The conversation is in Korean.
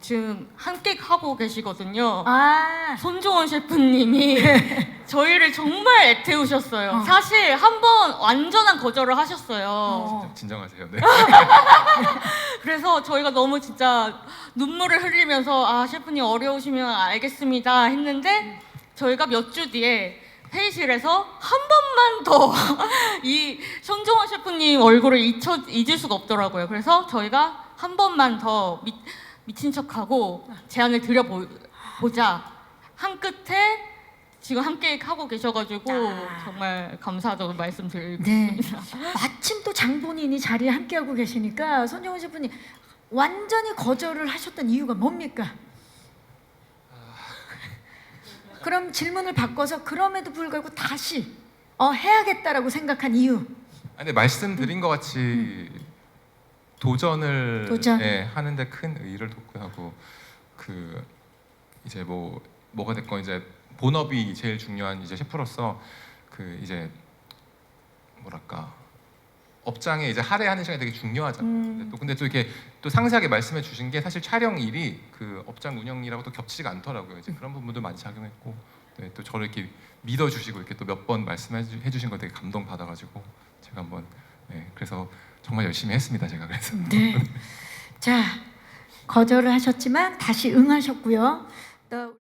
지금 함께 하고 계시거든요. 아, 손종원 셰프님이 저희를 정말 애태우셨어요. 어. 사실 한 번 완전한 거절을 하셨어요. 어. 진정하세요. 네. 그래서 저희가 너무 진짜 눈물을 흘리면서 아 셰프님 어려우시면 알겠습니다 했는데 저희가 몇 주 뒤에 회의실에서 한 번만 더 이 손종원 셰프님 얼굴을 잊혀, 잊을 수가 없더라고요. 그래서 저희가 한 번만 더 미, 미친 척하고 제안을 드려보자 한 끝에 지금 함께 하고 계셔가지고 아. 정말 감사하다고 말씀드리고 네. 싶습니다. 마침 또 장본인이 자리에 함께 하고 계시니까 손정훈 셰프님 완전히 거절을 하셨던 이유가 뭡니까? 그럼 질문을 바꿔서 그럼에도 불구하고 다시 어, 해야겠다라고 생각한 이유. 아니, 말씀드린 것 같이 도전을 도전. 예, 하는데 큰 의의를 돋고하고 그 이제 뭐 뭐가 됐건 이제 본업이 제일 중요한 이제 셰프로서 그 이제 뭐랄까 업장에 이제 할애하는 시간이 되게 중요하잖아요. 음. 근데 또 근데 또 이렇게 또 상세하게 말씀해 주신 게 사실 촬영 일이 그 업장 운영이라고 또 겹치지가 않더라고요. 이제 그런 부분도 많이 작용했고 네, 또 저를 이렇게 믿어 주시고 이렇게 또 몇 번 말씀해 해 주신 거 되게 감동 받아가지고 제가 한번 네, 그래서 정말 열심히 했습니다. 제가 그래서 네. 자, 거절을 하셨지만 다시 응하셨고요. 또